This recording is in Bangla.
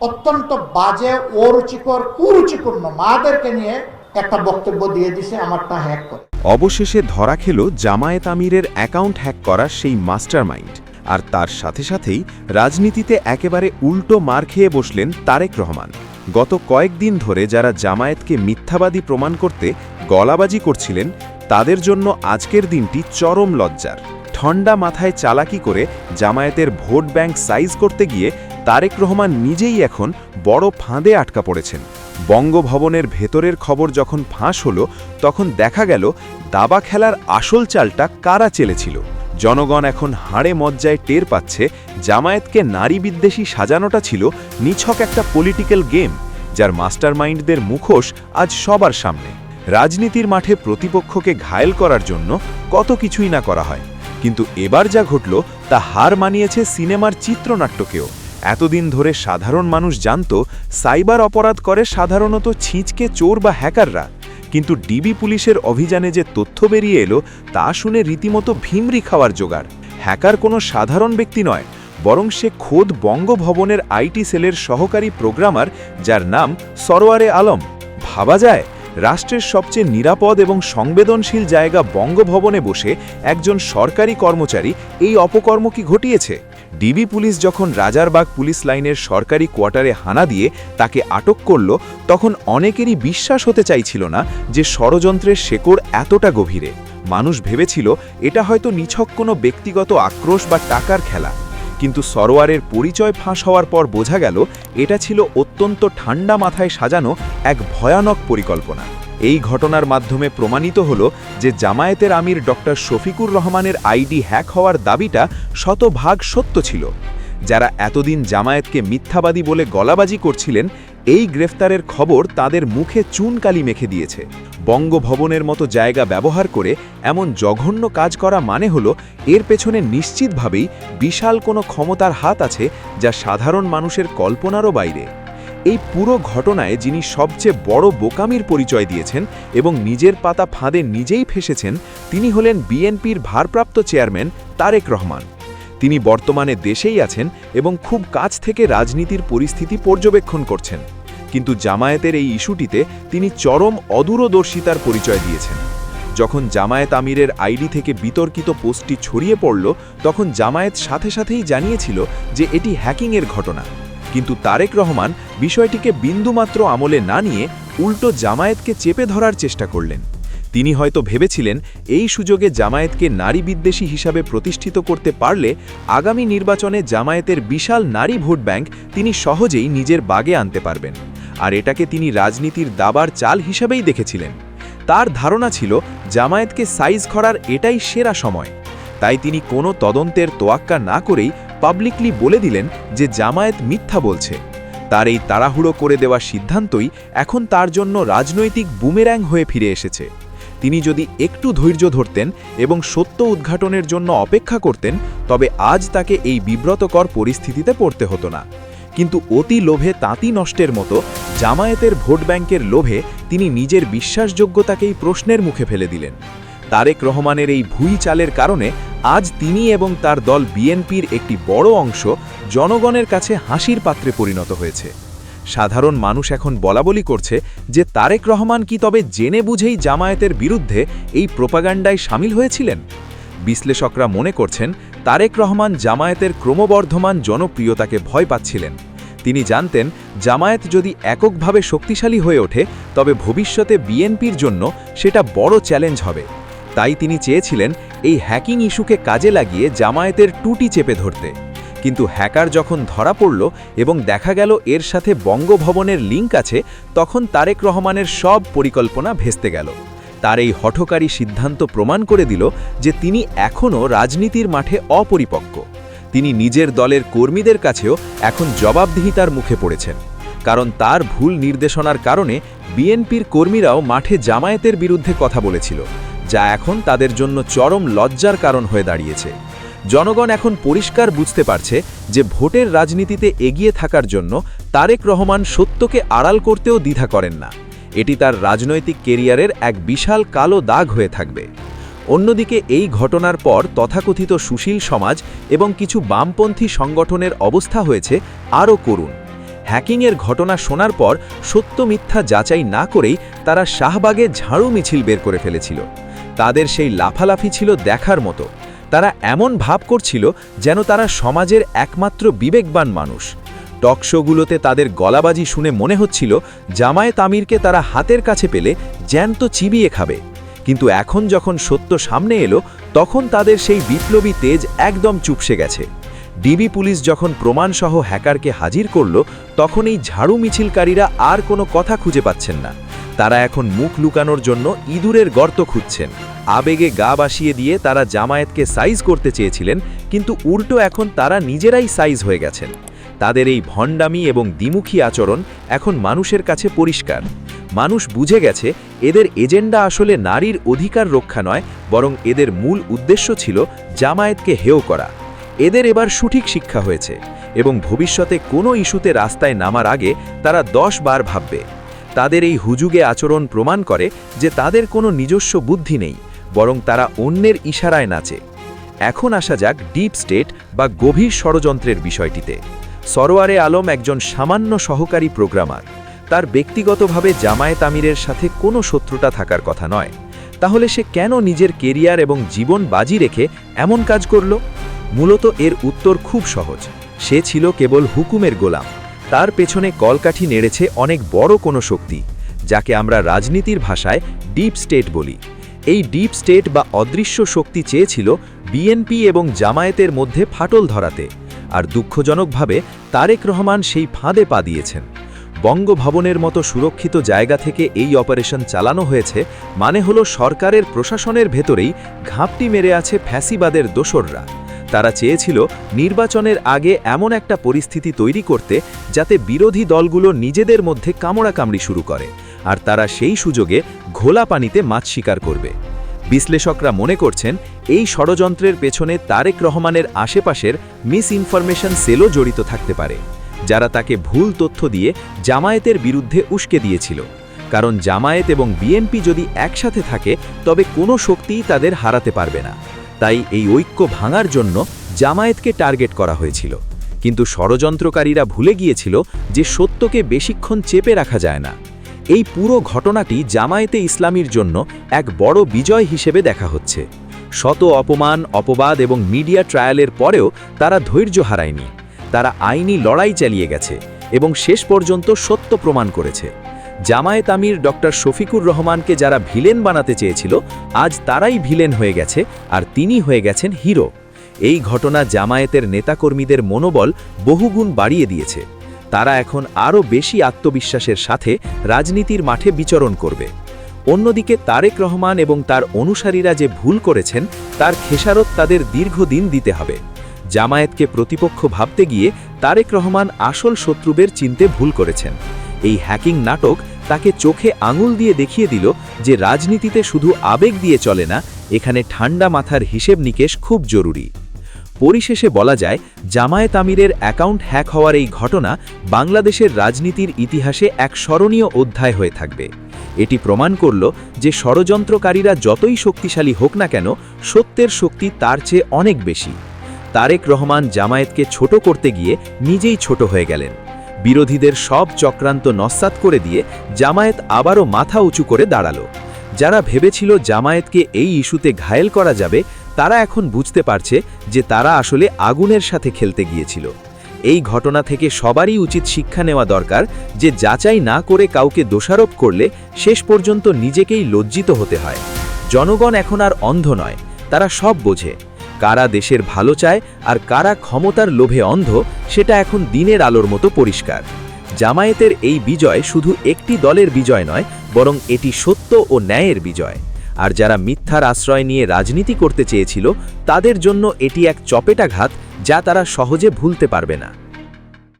অত্যন্ত বাজে, অরুচিকর, কুরুচিপূর্ণ মাদেরকে নিয়ে একটা বক্তব্য দিয়ে দিছে আমারটা হ্যাক করে। অবশেষে ধরা খেল জামায়াত আমিরের অ্যাকাউন্ট হ্যাক করা সেই মাস্টারমাইন্ড। আর তার সাথে সাথেই রাজনীতিতে একেবারে উল্টো মার খেয়ে বসলেন তারেক রহমান। গত কয়েকদিন ধরে যারা জামায়াতকে মিথ্যাবাদী প্রমাণ করতে গলাবাজি করছিলেন, তাদের জন্য আজকের দিনটি চরম লজ্জার। ঠন্ডা মাথায় চালাকি করে জামায়াতের ভোট ব্যাংক সাইজ করতে গিয়ে তারেক রহমান নিজেই এখন বড় ফাঁদে আটকা পড়েছেন। বঙ্গভবনের ভেতরের খবর যখন ফাঁস হলো, তখন দেখা গেল দাবা খেলার আসল চালটা কারা চেলেছিল। জনগণ এখন হাড়ে মজ্জায় টের পাচ্ছে জামায়াতকে নারী বিদ্বেষী সাজানোটা ছিল নিছক একটা পলিটিক্যাল গেম যার মাস্টারমাইন্ডদের মুখোশ আজ সবার সামনে। রাজনীতির মাঠে প্রতিপক্ষকে ঘায়েল করার জন্য কত কিছুই না করা হয়। কিন্তু এবার যা ঘটল, তা হার মানিয়েছে সিনেমার চিত্রনাট্যকেও। এতদিন ধরে সাধারণ মানুষ জানত, সাইবার অপরাধ করে সাধারণত ছিঁচকে চোর বা হ্যাকাররা। কিন্তু ডিবি পুলিশের অভিযানে যে তথ্য বেরিয়ে এলো, তা শুনে রীতিমতো ভিমরি খাওয়ার জোগাড়। হ্যাকার কোনো সাধারণ ব্যক্তি নয়, বরং সে খোদ বঙ্গভবনের আইটি সেলের সহকারী প্রোগ্রামার, যার নাম সরোয়ারে আলম। ভাবা যায় রাষ্ট্রের সবচেয়ে নিরাপদ এবং সংবেদনশীল জায়গা বঙ্গভবনে বসে একজন সরকারি কর্মচারী এই অপকর্ম কি ঘটিয়েছে? ডিবি পুলিশ যখন রাজারবাগ পুলিশ লাইনের সরকারি কোয়ার্টারে হানা দিয়ে তাকে আটক করল, তখন অনেকেরই বিশ্বাস হতে চাইছিল না যে ষড়যন্ত্রের শেকড় এতটা গভীরে। মানুষ ভেবেছিল এটা হয়তো নিছক কোনো ব্যক্তিগত আক্রোশ বা টাকার খেলা। কিন্তু সরোয়ারের পরিচয় ফাঁস হওয়ার পর বোঝা গেল, এটা ছিল অত্যন্ত ঠান্ডা মাথায় সাজানো এক ভয়ানক পরিকল্পনা। এই ঘটনার মাধ্যমে প্রমাণিত হল যে জামায়াতের আমির ডক্টর শফিকুর রহমানের আইডি হ্যাক হওয়ার দাবিটা শতভাগ সত্য ছিল। যারা এতদিন জামায়াতকে মিথ্যাবাদী বলে গলাবাজি করছিলেন এই গ্রেফতারের খবর তাদের মুখে চুনকালি মেখে দিয়েছে। বঙ্গভবনের মতো জায়গা ব্যবহার করে এমন জঘন্য কাজ করা মানে হলো, এর পেছনে নিশ্চিতভাবেই বিশাল কোনো ক্ষমতার হাত আছে যা সাধারণ মানুষের কল্পনারও বাইরে। এই পুরো ঘটনায় যিনি সবচেয়ে বড় বোকামির পরিচয় দিয়েছেন এবং নিজের পাতা ফাঁদে নিজেই ফেসেছেন, তিনি হলেন বিএনপির ভারপ্রাপ্ত চেয়ারম্যান তারেক রহমান। তিনি বর্তমানে দেশেই আছেন এবং খুব কাছ থেকে রাজনীতির পরিস্থিতি পর্যবেক্ষণ করছেন। কিন্তু জামায়াতের এই ইস্যুটিতে তিনি চরম অদূরদর্শিতার পরিচয় দিয়েছেন। যখন জামায়াত আমিরের আইডি থেকে বিতর্কিত পোস্টটি ছড়িয়ে পড়ল, তখন জামায়াত সাথে সাথেই জানিয়েছিল যে এটি হ্যাকিংয়ের ঘটনা। কিন্তু তারেক রহমান বিষয়টিকে বিন্দুমাত্র আমলে না নিয়ে উল্টো জামায়াতকে চেপে ধরার চেষ্টা করলেন। তিনি হয়তো ভেবেছিলেন, এই সুযোগে জামায়াতকে নারী বিদ্বেষী হিসাবে প্রতিষ্ঠিত করতে পারলে আগামী নির্বাচনে জামায়াতের বিশাল নারী ভোট ব্যাংক তিনি সহজেই নিজের বাগে আনতে পারবেন। আর এটাকে তিনি রাজনীতির দাবার চাল হিসাবেই দেখেছিলেন। তার ধারণা ছিল, জামায়াতকে সাইজ করার এটাই সেরা সময়। তাই তিনি কোনো তদন্তের তোয়াক্কা না করেই পাবলিকলি বলে দিলেন যে জামায়াত মিথ্যা বলছে। তার এই তাড়াহুড়ো করে দেওয়া সিদ্ধান্তই এখন তার জন্য রাজনৈতিক বুমের্যাং হয়ে ফিরে এসেছে। তিনি যদি একটু ধৈর্য ধরতেন এবং সত্য উদ্ঘাটনের জন্য অপেক্ষা করতেন, তবে আজ তাকে এই বিব্রতকর পরিস্থিতিতে পড়তে হতো না। কিন্তু অতি লোভে তাঁতি নষ্টের মতো জামায়াতের ভোট ব্যাংকের লোভে তিনি নিজের বিশ্বাসযোগ্যতাকেই প্রশ্নের মুখে ফেলে দিলেন। তারেক রহমানের এই ভুই চালের কারণে আজ তিনি এবং তার দল বিএনপির একটি বড় অংশ জনগণের কাছে হাসির পাত্রে পরিণত হয়েছে। সাধারণ মানুষ এখন বলাবলি করছে যে তারেক রহমান কি তবে জেনে বুঝেই জামায়াতের বিরুদ্ধে এই প্রোপাগান্ডায় সামিল হয়েছিলেন? বিশ্লেষকরা মনে করছেন, তারেক রহমান জামায়াতের ক্রমবর্ধমান জনপ্রিয়তাকে ভয় পাচ্ছিলেন। তিনি জানতেন, জামায়াত যদি এককভাবে শক্তিশালী হয়ে ওঠে, তবে ভবিষ্যতে বিএনপির জন্য সেটা বড় চ্যালেঞ্জ হবে। তাই তিনি চেয়েছিলেন এই হ্যাকিং ইস্যুকে কাজে লাগিয়ে জামায়াতের টুটি চেপে ধরতে। কিন্তু হ্যাকার যখন ধরা পড়ল এবং দেখা গেল এর সাথে বঙ্গভবনের লিঙ্ক আছে, তখন তারেক রহমানের সব পরিকল্পনা ভেস্তে গেল। তার এই হঠকারী সিদ্ধান্ত প্রমাণ করে দিল যে তিনি এখনও রাজনীতির মাঠে অপরিপক্ক। তিনি নিজের দলের কর্মীদের কাছেও এখন জবাবদিহিতার মুখে পড়েছেন। কারণ তার ভুল নির্দেশনার কারণে বিএনপির কর্মীরাও মাঠে জামায়াতের বিরুদ্ধে কথা বলেছিল, যা এখন তাদের জন্য চরম লজ্জার কারণ হয়ে দাঁড়িয়েছে। জনগণ এখন পরিষ্কার বুঝতে পারছে যে ভোটের রাজনীতিতে এগিয়ে থাকার জন্য তারেক রহমান সত্যকে আড়াল করতেও দ্বিধা করেন না। এটি তার রাজনৈতিক কেরিয়ারের এক বিশাল কালো দাগ হয়ে থাকবে। অন্যদিকে এই ঘটনার পর তথাকথিত সুশীল সমাজ এবং কিছু বামপন্থী সংগঠনের অবস্থা হয়েছে আরও করুণ হ্যাকিংয়ের ঘটনা শোনার পর সত্য মিথ্যা যাচাই না করেই তারা শাহবাগে ঝাড়ু মিছিল বের করে ফেলেছিল। তাদের সেই লাফালাফি ছিল দেখার মতো। তারা এমন ভাব করছিল যেন তারা সমাজের একমাত্র বিবেকবান মানুষ। টকশোগুলোতে তাদের গলাবাজি শুনে মনে হচ্ছিল, জামায়াত আমিরকে তারা হাতের কাছে পেলে জ্যান্ত চিবিয়ে খাবে। কিন্তু এখন যখন সত্য সামনে এলো, তখন তাদের সেই বিপ্লবী তেজ একদম চুপসে গেছে। ডিবি পুলিশ যখন প্রমাণসহ হ্যাকারকে হাজির করল তখন এই ঝাড়ু মিছিলকারীরা আর কোনো কথা খুঁজে পাচ্ছেন না। তারা এখন মুখ লুকানোর জন্য ইঁদুরের গর্ত খুঁজছেন। আবেগে গা বাসিয়ে দিয়ে তারা জামায়াতকে সাইজ করতে চেয়েছিলেন, কিন্তু উল্টো এখন তারা নিজেরাই সাইজ হয়ে গেছেন। তাদের এই ভণ্ডামি এবং দ্বিমুখী আচরণ এখন মানুষের কাছে পরিষ্কার। মানুষ বুঝে গেছে এদের এজেন্ডা আসলে নারীর অধিকার রক্ষা নয়, বরং এদের মূল উদ্দেশ্য ছিল জামায়াতকে হেয় করা। এদের এবার সঠিক শিক্ষা হয়েছে এবং ভবিষ্যতে কোনো ইস্যুতে রাস্তায় নামার আগে তারা দশ বার ভাববে। তাদের এই হুজুগে আচরণ প্রমাণ করে যে তাদের কোনো নিজস্ব বুদ্ধি নেই, বরং তারা অন্যের ইশারায় নাচে। এখন আসা যাক ডিপ স্টেট বা গভীর ষড়যন্ত্রের বিষয়টিতে। সরোয়ারে আলম একজন সামান্য সহকারী প্রোগ্রামার। তার ব্যক্তিগতভাবে জামায়াত আমিরের সাথে কোনো শত্রুতা থাকার কথা নয়। তাহলে সে কেন নিজের কেরিয়ার এবং জীবন বাজি রেখে এমন কাজ করল? মূলত এর উত্তর খুব সহজ। সে ছিল কেবল হুকুমের গোলাম। তার পেছনে কলকাঠি নেড়েছে অনেক বড় কোনো শক্তি, যাকে আমরা রাজনীতির ভাষায় ডিপ স্টেট বলি। এই ডিপ স্টেট বা অদৃশ্য শক্তি চেয়েছিল বিএনপি এবং জামায়াতের মধ্যে ফাটল ধরাতে, আর দুঃখজনকভাবে তারেক রহমান সেই ফাঁদে পা দিয়েছেন। বঙ্গভবনের মতো সুরক্ষিত জায়গা থেকে এই অপারেশন চালানো হয়েছে মানে হলো সরকারের প্রশাসনের ভেতরেই ঘাপটি মেরে আছে ফ্যাসিবাদের দোসররা। তারা চেয়েছিল নির্বাচনের আগে এমন একটা পরিস্থিতি তৈরি করতে যাতে বিরোধী দলগুলো নিজেদের মধ্যে কামড়াকামড়ি শুরু করে, আর তারা সেই সুযোগে ঘোলা পানিতে মাছ শিকার করবে। বিশ্লেষকরা মনে করছেন এই ষড়যন্ত্রের পেছনে তারেক রহমানের আশেপাশের মিস ইনফরমেশন সেলও জড়িত থাকতে পারে। যারা তাকে ভুল তথ্য দিয়ে জামায়াতের বিরুদ্ধে উস্কে দিয়েছিল। কারণ জামায়াত এবং বিএনপি যদি একসাথে থাকে, তবে কোনো শক্তিই তাদের হারাতে পারবে না। তাই এই ঐক্য ভাঙার জন্য জামায়াতকে টার্গেট করা হয়েছিল। কিন্তু ষড়যন্ত্রকারীরা ভুলে গিয়েছিল যে সত্যকে বেশিক্ষণ চেপে রাখা যায় না। এই পুরো ঘটনাটি জামায়াতে ইসলামীর জন্য এক বড় বিজয় হিসেবে দেখা হচ্ছে। শত অপমান, অপবাদ এবং মিডিয়া ট্রায়ালের পরেও তারা ধৈর্য হারায়নি। তারা আইনি লড়াই চালিয়ে গেছে এবং শেষ পর্যন্ত সত্য প্রমাণ করেছে। জামায়াত আমির ডক্টর শফিকুর রহমানকে যারা ভিলেন বানাতে চেয়েছিল, আজ তারাই ভিলেন হয়ে গেছে আর তিনি হয়ে গেছেন হিরো। এই ঘটনা জামায়াতের নেতাকর্মীদের মনোবল বহুগুণ বাড়িয়ে দিয়েছে। তারা এখন আরও বেশি আত্মবিশ্বাসের সাথে রাজনীতির মাঠে বিচরণ করবে। অন্যদিকে তারেক রহমান এবং তার অনুসারীরা যে ভুল করেছেন, তার খেসারত তাদের দীর্ঘদিন দিতে হবে। জামায়াতকে প্রতিপক্ষ ভাবতে গিয়ে তারেক রহমান আসল শত্রুবের চিনতে ভুল করেছেন। এই হ্যাকিং নাটক তাকে চোখে আঙুল দিয়ে দেখিয়ে দিল যে রাজনীতিতে শুধু আবেগ দিয়ে চলে না, এখানে ঠান্ডা মাথার হিসেব নিকেশ খুব জরুরি। পরিশেষে বলা যায়, জামায়াত আমিরের অ্যাকাউন্ট হ্যাক হওয়ার এই ঘটনা বাংলাদেশের রাজনীতির ইতিহাসে এক স্মরণীয় অধ্যায় হয়ে থাকবে। এটি প্রমাণ করল যে ষড়যন্ত্রকারীরা যতই শক্তিশালী হোক না কেন, সত্যের শক্তি তার চেয়ে অনেক বেশি। তারেক রহমান জামায়াতকে ছোট করতে গিয়ে নিজেই ছোট হয়ে গেলেন। বিরোধীদের সব চক্রান্ত নস্যাৎ করে দিয়ে জামায়াত আবারও মাথা উঁচু করে দাঁড়াল। যারা ভেবেছিল জামায়াতকে এই ইস্যুতে ঘায়েল করা যাবে, তারা এখন বুঝতে পারছে যে তারা আসলে আগুনের সাথে খেলতে গিয়েছিল। এই ঘটনা থেকে সবারই উচিত শিক্ষা নেওয়া দরকার যে যাচাই না করে কাউকে দোষারোপ করলে শেষ পর্যন্ত নিজেকেই লজ্জিত হতে হয়। জনগণ এখন আর অন্ধ নয়, তারা সব বোঝে। কারা দেশের ভালো চায় আর কারা ক্ষমতার লোভে অন্ধ, সেটা এখন দিনের আলোর মতো পরিষ্কার। জামায়াতের এই বিজয় শুধু একটি দলের বিজয় নয়, বরং এটি সত্য ও ন্যায়ের বিজয়। আর যারা মিথ্যার আশ্রয় নিয়ে রাজনীতি করতে চেয়েছিল, তাদের জন্য এটি এক চপেটাঘাত যা তারা সহজে ভুলতে পারবে না।